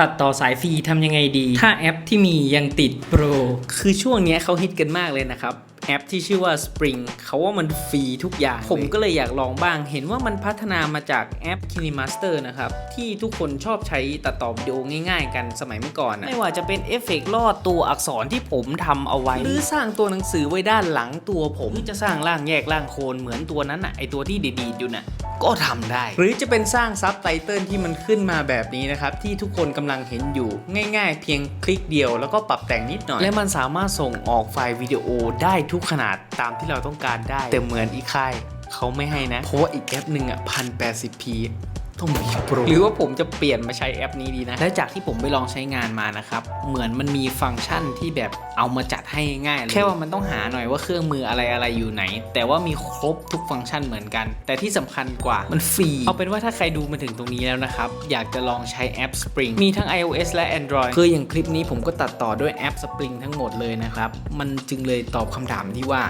ตัดต่อสายฟรีทำยังไงดี ถ้าแอปที่มียังติดโปร คือช่วงเนี้ยเขาฮิตกันมากเลยนะครับ แอปที่ชื่อว่า Spring เขาว่ามันฟรีทุกอย่าง ผมก็เลยอยากลองบ้าง เห็นว่ามันพัฒนามาจากแอป KineMaster นะครับ ที่ทุกคนชอบใช้ตัดต่อวิดีโอง่ายๆ กันสมัยเมื่อก่อนนะไม่ว่าจะเป็นเอฟเฟกต์ลอดตัวอักษรที่ผมทำเอาไว้ หรือสร้างตัวหนังสือไว้ด้านหลังตัวผมหรือจะสร้างร่างแยกร่างโคลนเหมือนตัวนั้นอะไอตัวที่ดีดๆอยู่น่ะก็ทำได้ หรือจะเป็นสร้างซับไตเติลที่มันขึ้นมาแบบนี้นะครับ ที่ทุกคนกำลังเห็นอยู่ง่าย ๆ เพียงคลิกเดียวแล้วก็ปรับแต่งนิดหน่อย และมันสามารถส่งออกไฟล์วิดีโอได้ทุกกขนาดตามที่เราต้องการได้ แต่เหมือนอีค่ายเขาไม่ให้นะ เพราะว่าอีกแอปหนึ่งอะสิบพี t o m b Pro หรือว่าผมจะเปลี่ยนมาใช้แอปนี้ดีนะ และจากที่ผมไปลองใช้งานมานะครับ เหมือนมันมีฟังก์ชันที่แบบเอามาจัดให้ง่ายเลยแค่ว่ามันต้องหาหน่อยว่าเครื่องมืออะไรอะไรอยู่ไหน แต่ว่ามีครบทุกฟังก์ชันเหมือนกัน แต่ที่สำคัญกว่ามันฟรี เอาเป็นว่าถ้าใครดูมาถึงตรงนี้แล้วนะครับ อยากจะลองใช้แอป Spring มีทั้ง iOS และ Android คืออย่างคลิปนี้ผมก็ตัดต่อด้วยแอป Spring ทั้งหมดเลยนะครับ มันจึงเลยตอบคำถามที่ว่า